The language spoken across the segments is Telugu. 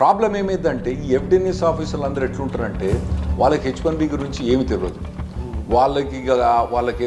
ప్రాబ్లం ఏమైందంటే ఈ ఎఫ్డిఎన్ఎస్ ఆఫీసర్లు అందరూ ఎట్లుంటారంటే వాళ్ళకి హెచ్ వన్ బి గురించి ఏమి తెలియదు వాళ్ళకి వాళ్ళకి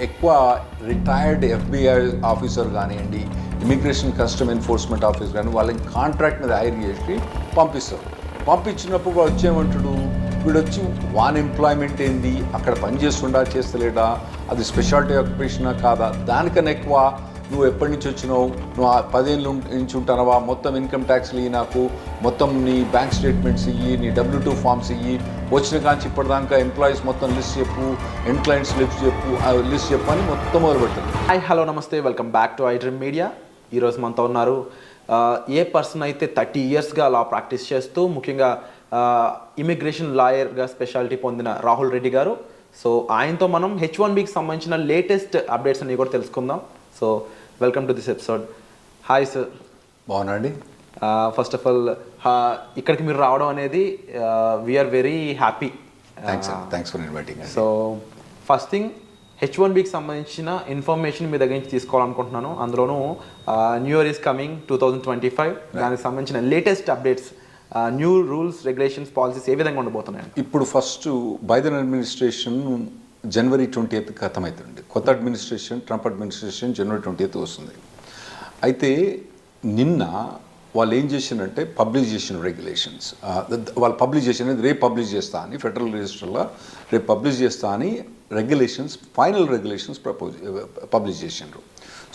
ఎక్కువ రిటైర్డ్ ఎఫ్బిఐ ఆఫీసర్ కానివ్వండి ఇమిగ్రేషన్ కస్టమ్ ఎన్ఫోర్స్మెంట్ ఆఫీసర్ కానీ వాళ్ళకి కాంట్రాక్ట్ మీద హైర్ చేసి పంపిస్తారు. పంపించినప్పుడు వాడు వచ్చేమంటాడు వీడు వచ్చి వాన్ ఎంప్లాయ్మెంట్ ఏంది? అక్కడ పని చేస్తుండా చేస్తలేడా? అది స్పెషాలిటీ ఆక్యుపేషనా కాదా? దానికన్నా ఎక్కువ నువ్వు ఎప్పటి నుంచి వచ్చినావు? నువ్వు పదేళ్ళు నుంచి ఉంటానవా? మొత్తం ఇన్కమ్ ట్యాక్స్లు ఇవి నాకు మొత్తం నీ బ్యాంక్ స్టేట్మెంట్స్ ఇయ్యి నీ డబ్ల్యూ టూ ఫామ్స్ ఇయ్యి వచ్చిన కాంచి ఇప్పటిదాకా ఎంప్లాయీస్ మొత్తం లిస్ట్ చెప్పు ఎండ్ క్లయింట్స్ లిస్ట్ చెప్పు లిస్ట్ చెప్పు అని మొత్తం మొదలుపెట్టారు హాయ్ హలో నమస్తే welcome back to iDream media ఈరోజు మనతో ఉన్నారు ఏ పర్సన్ అయితే థర్టీ ఇయర్స్గా లా ప్రాక్టీస్ చేస్తూ ముఖ్యంగా ఇమిగ్రేషన్ లాయర్గా స్పెషాలిటీ పొందిన రాహుల్ రెడ్డి గారు. సో ఆయనతో మనం హెచ్ వన్ బికి సంబంధించిన లేటెస్ట్ అప్డేట్స్ అన్ని కూడా తెలుసుకుందాం. So welcome to this episode hi sir బాగున్నాండి ఫస్ట్ ఆఫ్ ఆల్ ఇక్కడికి మీరు రావడం అనేది we're very happy thanks thanks for inviting so first thing H one బికి సంబంధించిన ఇన్ఫర్మేషన్ మీ దగ్గర నుంచి తీసుకోవాలనుకుంటున్నాను. అందులోనూ new year is coming two thousand twenty five దానికి సంబంధించిన latest updates new rules regulations policies ఏ విధంగా ఉండబోతున్నాయి ఇప్పుడు first Biden administration January twenty eighth ఖతమవుతుంది కొత్త administration Trump administration January twenty eighth వస్తుంది. అయితే నిన్న వాళ్ళు ఏం చేసిందంటే పబ్లిష్ చేసిన రెగ్యులేషన్స్. వాళ్ళు పబ్లిష్ చేసినది రేపు పబ్లిష్ చేస్తా అని ఫెడరల్ రిజిస్టర్లో రేపు పబ్లిష్ చేస్తా అని regulations final regulations propose publish చేసిండ్రు.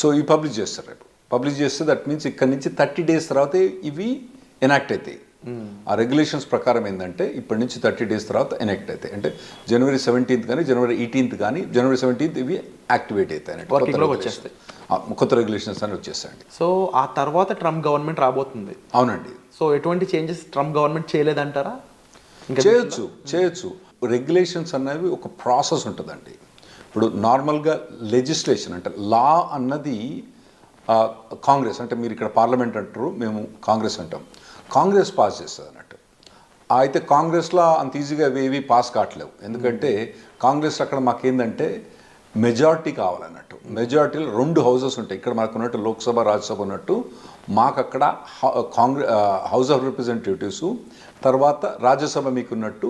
సో ఇవి పబ్లిష్ చేస్తారు రేపు. పబ్లిష్ చేస్తే దట్ మీన్స్ ఇక్కడ నుంచి థర్టీ డేస్ తర్వాత ఇవి ఎనాక్ట్ అవుతాయి. ఆ రెగ్యులేషన్స్ ప్రకారం ఏంటంటే ఇప్పటి నుంచి థర్టీ డేస్ తర్వాత ఎనాక్ట్ అవుతాయి అంటే జనవరి సెవెంటీన్త్ కానీ జనవరి ఎయిటీన్త్ కానీ జనవరి సెవెంటీన్త్ ఇవి యాక్టివేట్ అవుతాయి. వచ్చేస్తాయి. కొత్త రెగ్యులేషన్స్ అని వచ్చేస్తాయండి. సో ఆ తర్వాత ట్రంప్ గవర్నమెంట్ రాబోతుంది. అవునండి. సో ఎటువంటి చేంజెస్ ట్రంప్ గవర్నమెంట్ చేయలేదంటారా? చేయొచ్చు చేయొచ్చు. రెగ్యులేషన్స్ అనేవి ఒక ప్రాసెస్ ఉంటుందండి. ఇప్పుడు నార్మల్గా లెజిస్లేషన్ అంటే లా అన్నది కాంగ్రెస్ అంటే మీరు ఇక్కడ పార్లమెంట్ అంటారు మేము కాంగ్రెస్ అంటాం. కాంగ్రెస్ పాస్ చేస్తుంది అన్నట్టు. అయితే కాంగ్రెస్లో అంత ఈజీగా ఏవి పాస్ కావట్లేవు. ఎందుకంటే కాంగ్రెస్ అక్కడ మాకేందంటే మెజారిటీ కావాలన్నట్టు. మెజారిటీలో రెండు హౌసెస్ ఉంటాయి. ఇక్కడ మనకు ఉన్నట్టు లోక్సభ రాజ్యసభ ఉన్నట్టు. మాకు అక్కడ కాంగ్రెస్ హౌస్ ఆఫ్ రిప్రజెంటేటివ్స్. తర్వాత రాజ్యసభ మీకు ఉన్నట్టు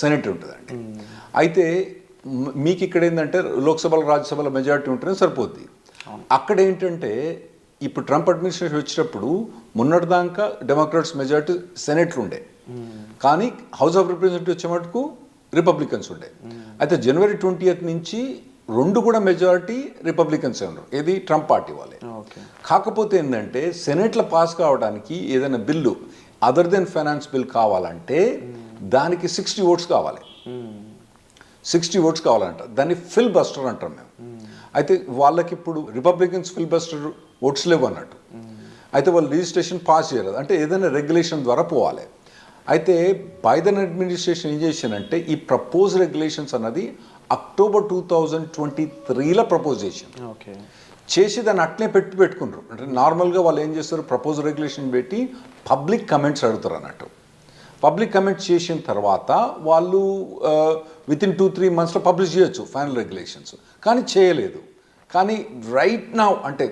సెనెట్ ఉంటుందండి. అయితే మీకు ఇక్కడ ఏంటంటే లోక్సభలో రాజ్యసభలో మెజారిటీ ఉంటేనే సరిపోద్ది. అక్కడ ఏంటంటే ఇప్పుడు ట్రంప్ అడ్మినిస్ట్రేషన్ వచ్చినప్పుడు మొన్నటిదాకా డెమోక్రాట్స్ మెజారిటీ సెనెట్లు ఉండే. కానీ హౌస్ ఆఫ్ రిప్రజెంటేటివ్ వచ్చే మటుకు రిపబ్లికన్స్ ఉండే. అయితే జనవరి ట్వంటీ నుంచి రెండు కూడా మెజారిటీ రిపబ్లికన్సే ఉన్నారు. ఏది? ట్రంప్ పార్టీ వాళ్ళే. కాకపోతే ఏంటంటే సెనెట్లో పాస్ కావడానికి ఏదైనా bill other than finance bill కావాలంటే దానికి సిక్స్టీ ఓట్స్ కావాలి. సిక్స్టీ ఓట్స్ కావాలంట. దాన్ని ఫిల్ బస్టర్ అంటాం మేము. అయితే వాళ్ళకి ఇప్పుడు రిపబ్లికన్స్ ఫిల్ బస్టర్ ఓట్స్ లేవు అన్నట్టు. అయితే వాళ్ళు రిజిస్ట్రేషన్ పాస్ చేయలేదు. అంటే ఏదైనా రెగ్యులేషన్ ద్వారా పోవాలి. అయితే బైడెన్ అడ్మినిస్ట్రేషన్ ఏం చేసిందంటే ఈ ప్రపోజ్ రెగ్యులేషన్స్ అన్నది అక్టోబర్ టూ థౌజండ్ ట్వంటీ త్రీలో ప్రపోజ్ చేసింది. ఓకే. చేసి దాన్ని అట్లే పెట్టి పెట్టుకున్నారు. అంటే నార్మల్గా వాళ్ళు ఏం చేస్తారు? ప్రపోజ్ రెగ్యులేషన్ పెట్టి పబ్లిక్ కమెంట్స్ అడుగుతారు అన్నట్టు. పబ్లిక్ కమెంట్స్ చేసిన తర్వాత వాళ్ళు విత్ ఇన్ టూ త్రీ మంత్స్లో పబ్లిష్ చేయొచ్చు ఫైనల్ రెగ్యులేషన్స్ కానీ చేయలేదు. కానీ రైట్ నా అంటే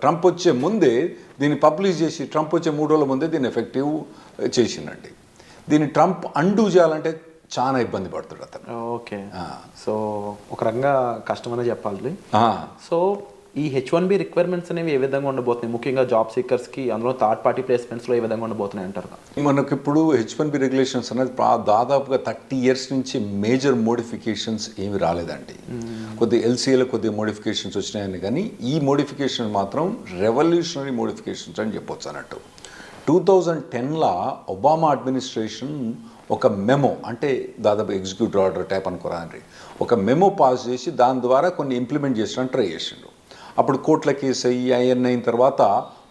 ట్రంప్ వచ్చే ముందే దీన్ని పబ్లిష్ చేసి ట్రంప్ వచ్చే మూడు రోజుల ముందే దీన్ని ఎఫెక్టివ్ చేసిండండి. దీన్ని ట్రంప్ అండూ చేయాలంటే చాలా ఇబ్బంది పడుతాడు అతను. ఓకే. సో ఒక రకంగా కష్టమనే చెప్పాలి. సో ఈ హెచ్ వన్ బి రిక్వైర్మెంట్స్ అనేవి ఏ విధంగా ఉండబోతున్నాయి? ముఖ్యంగా జాబ్ సీకర్స్కి అందులో థర్డ్ పార్టీ ప్లేస్మెంట్స్లో ఏ విధంగా ఉండబోతున్నాయి అంటారు? మనకి ఇప్పుడు హెచ్ వన్ బి రెగ్యులేషన్స్ అనేది దాదాపుగా థర్టీ ఇయర్స్ నుంచి మేజర్ మోడిఫికేషన్స్ ఏమి రాలేదండి. కొద్ది ఎల్సీఏలో కొద్ది మోడిఫికేషన్స్ వచ్చినాయని కానీ ఈ మోడిఫికేషన్ మాత్రం రెవల్యూషనరీ మోడిఫికేషన్స్ అని చెప్పొచ్చు అన్నట్టు. టూ థౌజండ్ టెన్లో ఒబామా అడ్మినిస్ట్రేషన్ ఒక మెమో అంటే దాదాపు ఎగ్జిక్యూటివ్ ఆర్డర్ టైప్ అనుకోరా ఒక మెమో పాస్ చేసి దాని ద్వారా కొన్ని ఇంప్లిమెంట్ చేసడానికి ట్రై చేసిండు. అప్పుడు కోర్టుల కేసు అయ్యి అవన్నీ అయిన తర్వాత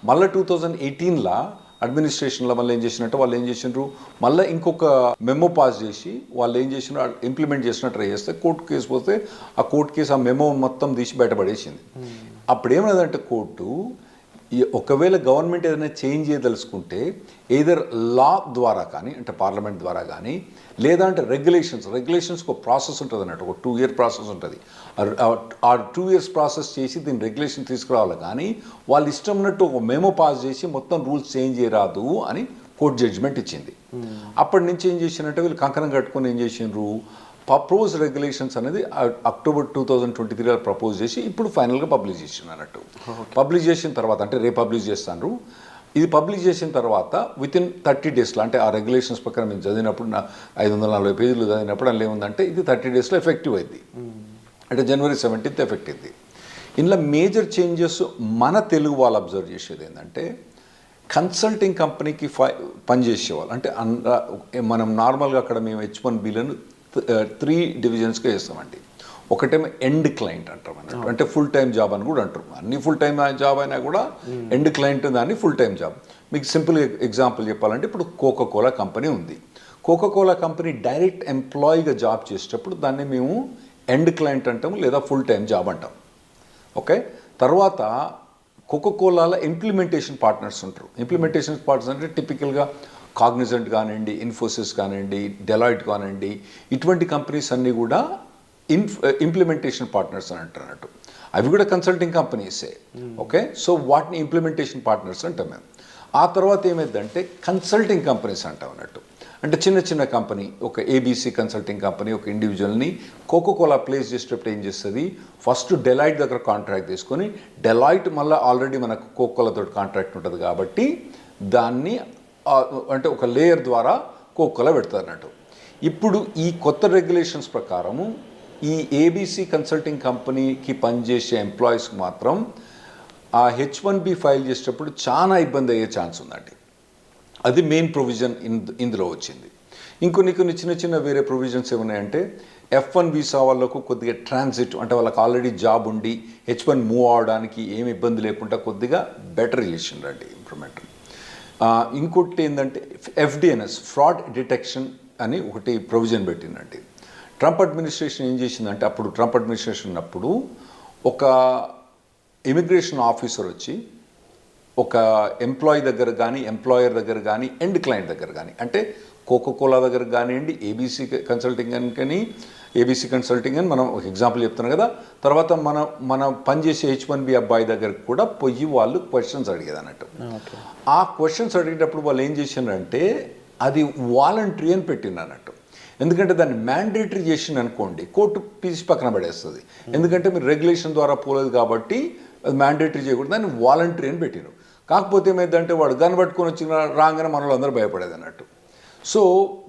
మళ్ళీ టూ థౌజండ్ ఎయిటీన్లో అడ్మినిస్ట్రేషన్లో మళ్ళీ ఏం చేసినట్టు వాళ్ళు ఏం చేసిండ్రు? మళ్ళీ ఇంకొక మెమో పాస్ చేసి వాళ్ళు ఏం చేసినారు ఇంప్లిమెంట్ చేసినట్టు ట్రై చేస్తే కోర్టు కేసు పోతే ఆ కోర్టు కేసు ఆ మెమో మొత్తం తీసి బయటపడేసింది. అప్పుడు ఏమన్నదంటే కోర్టు ఒకవేళ గవర్నమెంట్ ఏదైనా చేంజ్ చేయదలుచుకుంటే ఏదర్ లా ద్వారా కానీ అంటే పార్లమెంట్ ద్వారా కానీ లేదా అంటే రెగ్యులేషన్స్ రెగ్యులేషన్స్కి ఒక ప్రాసెస్ ఉంటుంది అన్నట్టు ఒక టూ ఇయర్ ప్రాసెస్ ఉంటుంది. ఆ- టూ ఇయర్స్ ప్రాసెస్ చేసి దీని రెగ్యులేషన్ తీసుకురావాలి కానీ వాళ్ళు ఇష్టం ఉన్నట్టు ఒక మెమో పాస్ చేసి మొత్తం రూల్స్ చేంజ్ చేయరాదు అని కోర్టు జడ్జిమెంట్ ఇచ్చింది. అప్పటి నుంచి ఏం చేసినట్టే వీళ్ళు కంకణం కట్టుకొని ఏం చేసిండ్రు? ప్రపోజ్ రెగ్యులేషన్స్ అనేది అక్టోబర్ టూ థౌజండ్ ట్వంటీ త్రీలో ప్రపోజ్ చేసి ఇప్పుడు ఫైనల్గా పబ్లిష్ చేసిన అన్నట్టు. పబ్లిష్ చేసిన తర్వాత అంటే రేపు పబ్లిష్ చేస్తాను ఇది పబ్లిష్ చేసిన తర్వాత విత్ ఇన్ థర్టీ డేస్లో అంటే ఆ రెగ్యులేషన్స్ ప్రకారం మేము చదివినప్పుడు నా ఐదు వందల నలభై పేజీలు చదివినప్పుడు అందులో ఏముందంటే ఇది థర్టీ డేస్లో ఎఫెక్టివ్ అయింది అంటే జనవరి సెవెంటీన్త్ ఎఫెక్ట్ అయింది ఇందులో మేజర్ చేంజెస్ మన తెలుగు వాళ్ళు అబ్జర్వ్ చేసేది ఏంటంటే కన్సల్టింగ్ కంపెనీకి ఫై పనిచేసేవాళ్ళు. అంటే అంద- మనం నార్మల్గా అక్కడ మేము హెచ్ వన్ బిలను త్రీ డివిజన్స్గా చేస్తామండి ఒకటేమో ఎండ్ క్లయింట్ అంటాం అన్నట్టు. అంటే ఫుల్ టైం జాబ్ అని కూడా అంటారు. అన్ని ఫుల్ టైం జాబ్ అయినా కూడా ఎండ్ క్లయింట్ దాన్ని ఫుల్ టైం జాబ్ మీకు సింపుల్ ఎగ్జాంపుల్ చెప్పాలంటే ఇప్పుడు కోకా కోలా కంపెనీ ఉంది. కోకా కోలా కంపెనీ డైరెక్ట్ ఎంప్లాయీగా జాబ్ చేసేటప్పుడు దాన్ని మేము ఎండ్ క్లయింట్ అంటాము లేదా ఫుల్ టైం జాబ్ అంటాం. ఓకే తర్వాత కోకోకోలాలో ఇంప్లిమెంటేషన్ పార్ట్నర్స్ ఉంటారు. ఇంప్లిమెంటేషన్ పార్ట్నర్స్ అంటే టిపికల్గా కాగ్నిజెంట్ కానివ్వండి ఇన్ఫోసిస్ కానివ్వండి డెలాయిట్ కానివ్వండి ఇటువంటి కంపెనీస్ అన్నీ కూడా ఇన్ ఇంప్లిమెంటేషన్ పార్ట్నర్స్ అని అంటారు అవి కూడా కన్సల్టింగ్ కంపెనీసే ఓకే సో వాటిని ఇంప్లిమెంటేషన్ పార్ట్నర్స్ అంటాం మేము. ఆ తర్వాత ఏమైందంటే కన్సల్టింగ్ కంపెనీస్ అంటాం అన్నట్టు. అంటే చిన్న చిన్న కంపెనీ ఒక ఏబీసీ కన్సల్టింగ్ కంపెనీ ఒక ఇండివిజువల్ని కోకోకోలా ప్లేస్ చేసేటప్పుడు ఏం చేస్తుంది? ఫస్ట్ డెలాయిట్ దగ్గర కాంట్రాక్ట్ తీసుకొని డెలాయిట్ మళ్ళీ ఆల్రెడీ మనకు కోకోలాతో కాంట్రాక్ట్ ఉంటుంది కాబట్టి దాన్ని అంటే ఒక లేయర్ ద్వారా కోకోలా పెడతారన్నట్టు. అన్నట్టు ఇప్పుడు ఈ కొత్త రెగ్యులేషన్స్ ప్రకారము ఈ ఏబీసీ కన్సల్టింగ్ కంపెనీకి పనిచేసే ఎంప్లాయీస్కి మాత్రం ఆ హెచ్ వన్ బి ఫైల్ చేసేటప్పుడు చాలా ఇబ్బంది అయ్యే ఛాన్స్ ఉందండి. అది మెయిన్ ప్రొవిజన్ ఇన్ ఇందులో వచ్చింది. ఇంకొన్ని కొన్ని చిన్న చిన్న వేరే ప్రొవిజన్స్ ఏమున్నాయంటే ఎఫ్ వన్ వీసా వాళ్ళకు కొద్దిగా ట్రాన్సిట్ అంటే వాళ్ళకి ఆల్రెడీ జాబ్ ఉండి హెచ్ వన్ మూవ్ అవడానికి ఏమి ఇబ్బంది లేకుండా కొద్దిగా బెటర్ చేసిండ్రండి ఇంప్రూవ్మెంట్ ఇంకొకటి ఏంటంటే ఎఫ్డిఎన్ఎస్ ఫ్రాడ్ డిటెక్షన్ అని ఒకటి ప్రొవిజన్ పెట్టిందండి. ట్రంప్ అడ్మినిస్ట్రేషన్ ఏం చేసిందంటే అప్పుడు ట్రంప్ అడ్మినిస్ట్రేషన్ ఉన్నప్పుడు ఒక ఇమిగ్రేషన్ ఆఫీసర్ వచ్చి ఒక ఎంప్లాయీ దగ్గర కానీ ఎంప్లాయర్ దగ్గర కానీ ఎండ్ క్లయింట్ దగ్గర కానీ అంటే కోకోకోలా దగ్గర కానివ్వండి ఏబీసీ కన్సల్టింగ్ అని కానీ ఏబీసీ కన్సల్టింగ్ అని మనం ఒక ఎగ్జాంపుల్ చెప్తున్నాం కదా. తర్వాత మన మన పనిచేసే హెచ్ వన్ బి అబ్బాయి దగ్గరకు కూడా పోయి వాళ్ళు క్వశ్చన్స్ అడిగేది అన్నట్టు. ఆ క్వశ్చన్స్ అడిగేటప్పుడు వాళ్ళు ఏం చేసిండ్రంటే అది వాలంటరీ అని పెట్టింది అన్నట్టు. ఎందుకంటే దాన్ని మ్యాండేటరీ చేసింది అనుకోండి కోర్టు పీసి పక్కన పడేస్తుంది. ఎందుకంటే మీరు రెగ్యులేషన్ ద్వారా పోలేదు కాబట్టి అది మ్యాండేటరీ చేయకూడదు దాన్ని వాలంటరీ అని పెట్టిరు కాకపోతే ఏమైందంటే వాడు గన్ పట్టుకొని వచ్చిన రాగానే మనలో అందరూ భయపడేది అన్నట్టు. సో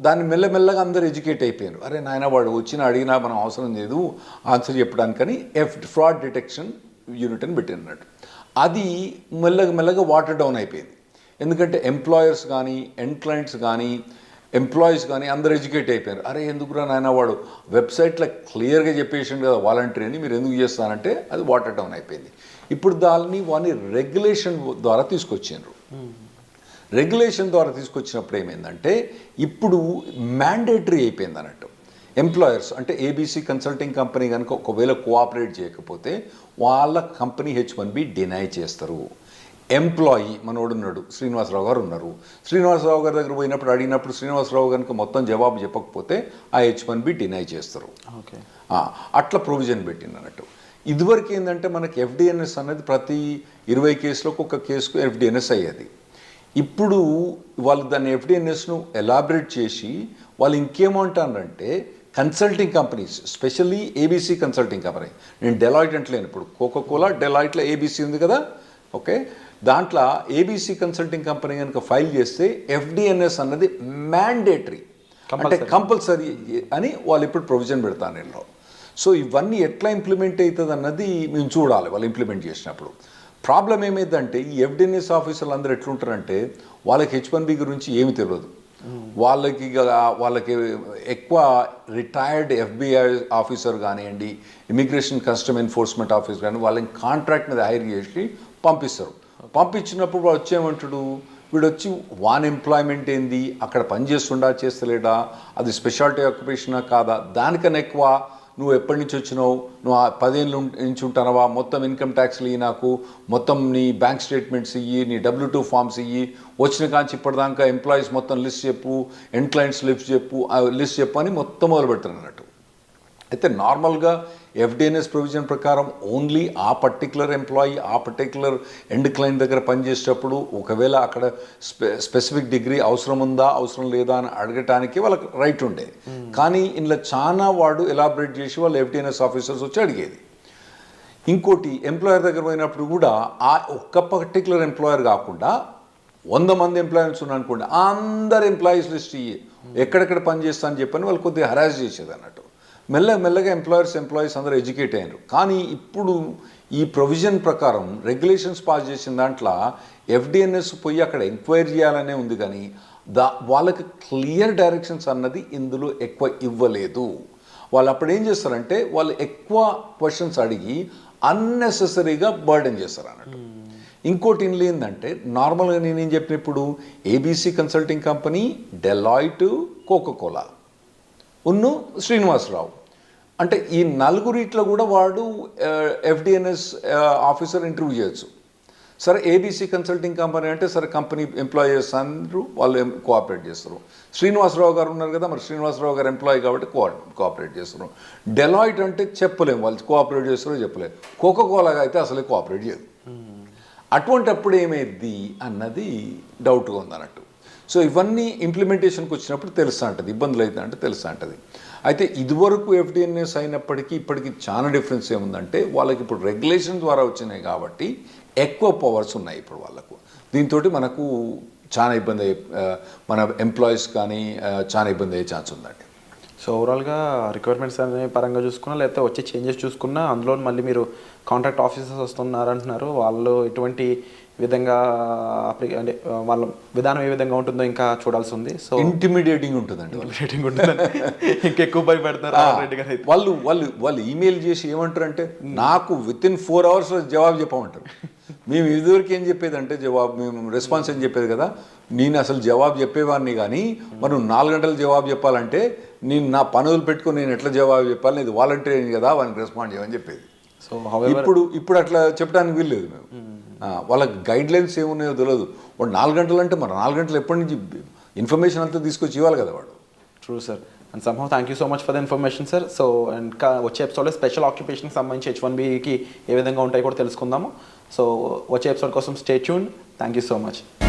దాన్ని మెల్లమెల్లగా అందరు ఎడ్యుకేట్ అయిపోయారు. అరే నాయన వాడు వచ్చిన అడిగినా మనం అవసరం లేదు ఆన్సర్ చెప్పడానికని ఎఫ్ ఫ్రాడ్ డిటెక్షన్ యూనిట్ అని పెట్టినట్టు అది మెల్లగా మెల్లగా వాటర్ డౌన్ అయిపోయింది. ఎందుకంటే ఎంప్లాయర్స్ కానీ ఎండ్ క్లయింట్స్ కానీ ఎంప్లాయీస్ కానీ అందరు ఎడ్యుకేట్ అయిపోయారు. అరే ఎందుకురా నాయన వాడు వెబ్సైట్లో క్లియర్గా చెప్పేసిండు కదా వాలంటరీ అని మీరు ఎందుకు చేస్తానంటే అది వాటర్ డౌన్ అయిపోయింది. ఇప్పుడు దాన్ని వాని రెగ్యులేషన్ ద్వారా తీసుకొచ్చిండ్రు. రెగ్యులేషన్ ద్వారా తీసుకొచ్చినప్పుడు ఏమైందంటే ఇప్పుడు మ్యాండేటరీ అయిపోయింది అన్నట్టు. ఎంప్లాయర్స్ అంటే ఏబీసీ కన్సల్టింగ్ కంపెనీ కనుక ఒకవేళ కోఆపరేట్ చేయకపోతే వాళ్ళ company H one B deny చేస్తారు. ఎంప్లాయీ మనోడు ఉన్నాడు శ్రీనివాసరావు గారు ఉన్నారు. శ్రీనివాసరావు గారి దగ్గర పోయినప్పుడు అడిగినప్పుడు శ్రీనివాసరావు కనుక మొత్తం జవాబు చెప్పకపోతే ఆ హెచ్ వన్ బి డినై చేస్తారు. ఓకే. అట్లా ప్రొవిజన్ పెట్టింది అన్నట్టు. ఇదివరకు ఏంటంటే మనకి ఎఫ్డిఎన్ఎస్ అనేది ప్రతి ఇరవై కేసులకు ఒక కేసుకు ఎఫ్డిఎన్ఎస్ అయ్యేది. ఇప్పుడు వాళ్ళు దాన్ని ఎఫ్డిఎన్ఎస్ను ఎలాబరేట్ చేసి వాళ్ళు ఇంకేమంటారంటే consulting companies specially ABC consulting company నేను డెలాయిట్ అంటలేను ఇప్పుడు. కోకోకోలా డెలాయిట్లో ఏబీసీ ఉంది కదా? ఓకే? దాంట్లో ఏబీసీ కన్సల్టింగ్ కంపెనీ కనుక ఫైల్ చేస్తే ఎఫ్డిఎన్ఎస్ అన్నది మ్యాండేటరీ అంటే కంపల్సరీ అని వాళ్ళు ఇప్పుడు ప్రొవిజన్ పెడతాను నేను సో ఇవన్నీ ఎట్లా ఇంప్లిమెంట్ అవుతుంది అన్నది మేము చూడాలి వాళ్ళు ఇంప్లిమెంట్ చేసినప్పుడు. ప్రాబ్లం ఏమైందంటే ఈ ఎఫ్డిఎన్ఎస్ ఆఫీసర్లు అందరూ ఎట్లుంటారంటే వాళ్ళకి హెచ్ వన్ బి గురించి ఏమి తెలియదు వాళ్ళకి వాళ్ళకి ఎక్కువ రిటైర్డ్ ఎఫ్బిఐ ఆఫీసర్ కానివ్వండి ఇమిగ్రేషన్ కస్టమ్ ఎన్ఫోర్స్మెంట్ ఆఫీసర్ కానీ వాళ్ళని కాంట్రాక్ట్ మీద హైర్ చేసి పంపిస్తారు. పంపించినప్పుడు వాడు వచ్చేమంటాడు? వీడు వచ్చి వాన్ ఎంప్లాయ్మెంట్ ఏంది? అక్కడ పని చేస్తుండా చేస్తలేడా? అది స్పెషాలిటీ ఆక్యుపేషనా కాదా? దానికన్నా ఎక్కువ నువ్వు ఎప్పటి నుంచి వచ్చినావు? నువ్వు ఆ పదేళ్ళ నుంచి ఉంటానవా? మొత్తం ఇన్కమ్ ట్యాక్స్లు ఇయ్యి నాకు. మొత్తం నీ బ్యాంక్ స్టేట్మెంట్స్ ఇయ్యి నీ డబ్ల్యూ టూ ఫామ్స్ ఇయ్యి. వచ్చిన కాంచి ఇప్పటిదాకా ఎంప్లాయీస్ మొత్తం లిస్ట్ చెప్పు ఎండ్ క్లయింట్స్ లిస్ట్ చెప్పు లిస్ట్ చెప్పు అని మొత్తం మొదలు పెడతారు అన్నట్టు. అయితే నార్మల్గా ఎఫ్డిఎన్ఎస్ ప్రొవిజన్ ప్రకారం ఓన్లీ ఆ పర్టికులర్ ఎంప్లాయీ ఆ పర్టికులర్ ఎండ్ క్లయింట్ దగ్గర పనిచేసేటప్పుడు ఒకవేళ అక్కడ స్పె స్పెసిఫిక్ డిగ్రీ అవసరం ఉందా అవసరం లేదా అని అడగటానికి వాళ్ళకి రైట్ ఉండేది కానీ ఇందులో చాలా వాడు ఎలాబరేట్ చేసి వాళ్ళు ఎఫ్డిఎన్ఎస్ ఆఫీసర్స్ వచ్చి అడిగేది. ఇంకోటి ఎంప్లాయర్ దగ్గర పోయినప్పుడు కూడా ఆ ఒక్క పర్టికులర్ ఎంప్లాయర్ కాకుండా వంద మంది ఎంప్లాయర్స్ ఉన్నారు అనుకోండి అందరు ఎంప్లాయీస్ లిస్ట్ ఇయ్యి ఎక్కడెక్కడ పనిచేస్తా అని చెప్పని వాళ్ళు కొద్దిగా హరాస్ చేసేది అన్నట్టు మెల్ల మెల్లగా ఎంప్లాయర్స్ ఎంప్లాయీస్ అందరూ ఎడ్యుకేట్ అయ్యారు కానీ ఇప్పుడు ఈ ప్రొవిజన్ ప్రకారం రెగ్యులేషన్స్ పాస్ చేసిన దాంట్లో ఎఫ్డిఎన్ఎస్ పోయి అక్కడ ఎంక్వైరీ చేయాలనే ఉంది కానీ దా వాళ్ళకి క్లియర్ డైరెక్షన్స్ అన్నది ఇందులో ఎక్కువ ఇవ్వలేదు. వాళ్ళు అప్పుడు ఏం చేస్తారంటే వాళ్ళు ఎక్కువ క్వశ్చన్స్ అడిగి అన్నెసెసరీగా బర్డెన్ చేస్తారు అన్నట్టు. ఇంకోటి ఏంటంటే నార్మల్గా నేనేం చెప్పినప్పుడు ABC consulting company Deloitte Coca Cola ఉన్ను శ్రీనివాసరావు. అంటే ఈ నలుగురిట్లో కూడా వాడు ఎఫ్డిఎన్ఎస్ ఆఫీసర్ ఇంటర్వ్యూ చేయొచ్చు. సరే ఏబీసీ కన్సల్టింగ్ కంపెనీ అంటే సరే కంపెనీ ఎంప్లాయీస్ అందరూ వాళ్ళు కోఆపరేట్ చేస్తారు. శ్రీనివాసరావు గారు ఉన్నారు కదా మరి శ్రీనివాసరావు గారు ఎంప్లాయీ కాబట్టి కో కోఆపరేట్ చేస్తారు. డెలాయిట్ అంటే చెప్పలేము వాళ్ళు కోఆపరేట్ చేస్తారో చెప్పలేము కోకోకోలాగా అయితే అసలే కోఆపరేట్ చేయదు. అటువంటప్పుడు ఏమైద్ది అన్నది డౌట్గా ఉంది అన్నట్టు సో ఇవన్నీ ఇంప్లిమెంటేషన్కి వచ్చినప్పుడు తెలుసా అంటది ఇబ్బందులు అవుతుంది అంటే తెలుసా అంటది అయితే ఇదివరకు ఎఫ్డిఎన్ఎస్ అయినప్పటికీ ఇప్పటికి చాలా డిఫరెన్స్ ఏముందంటే వాళ్ళకి ఇప్పుడు రెగ్యులేషన్ ద్వారా వచ్చినాయి కాబట్టి ఎక్కువ పవర్స్ ఉన్నాయి ఇప్పుడు వాళ్ళకు. దీంతో మనకు చాలా ఇబ్బంది అయ్యే మన ఎంప్లాయీస్ కానీ చాలా ఇబ్బంది అయ్యే ఛాన్స్ ఉందండి. సో ఓవరాల్గా రిక్వైర్మెంట్స్ అనే పరంగా చూసుకున్నా లేకపోతే వచ్చే చేంజెస్ చూసుకున్నా అందులో మళ్ళీ మీరు కాంట్రాక్ట్ ఆఫీసర్స్ వస్తున్నారు అంటున్నారు వాళ్ళు ఎటువంటి విధంగా అంటే వాళ్ళ విధానం ఏ విధంగా ఉంటుందో ఇంకా చూడాల్సి ఉంది సో ఇంటిమిడియేటింగ్ ఉంటుందండి వాళ్ళు. రేటింగ్ ఉంటుందని ఇంకెక్కువ భయపెడతారు రెడ్డి గారు వాళ్ళు వాళ్ళు వాళ్ళు ఈమెయిల్ చేసి ఏమంటారంటే నాకు విత్ ఇన్ ఫోర్ అవర్స్లో జవాబు చెప్పమంటారు. మేము ఇదివరకు ఏం చెప్పేది అంటే జవాబు మేము రెస్పాన్స్ ఏం చెప్పేది కదా నేను అసలు జవాబు చెప్పేవాడిని కానీ మనం నాలుగు గంటలు జవాబు చెప్పాలంటే నేను నా పనులు పెట్టుకొని నేను ఎట్లా జవాబు చెప్పాలి ఇది వాలంటీర్ కదా వానికి రెస్పాండ్ చేయమని చెప్పేది. సో ఇప్పుడు ఇప్పుడు అట్లా చెప్పడానికి వీల్లేదు మేము. వాళ్ళకి గైడ్ లైన్స్ ఏమున్నాయో తెలియదు వాడు నాలుగు గంటలు అంటే మరి నాలుగు గంటలు ఎప్పటి నుంచి ఇన్ఫర్మేషన్ అంతా తీసుకొచ్చి ఇవ్వాలి కదా వాడు? True sir and somehow thank you so much for the information sir so and వచ్చే ఎపిసోడ్లో స్పెషల్ ఆక్యుపేషన్కి సంబంధించి హెచ్ వన్ బీకి ఏ విధంగా ఉంటాయో కూడా తెలుసుకుందాము. సో వచ్చే ఎపిసోడ్ కోసం stay tuned thank you so much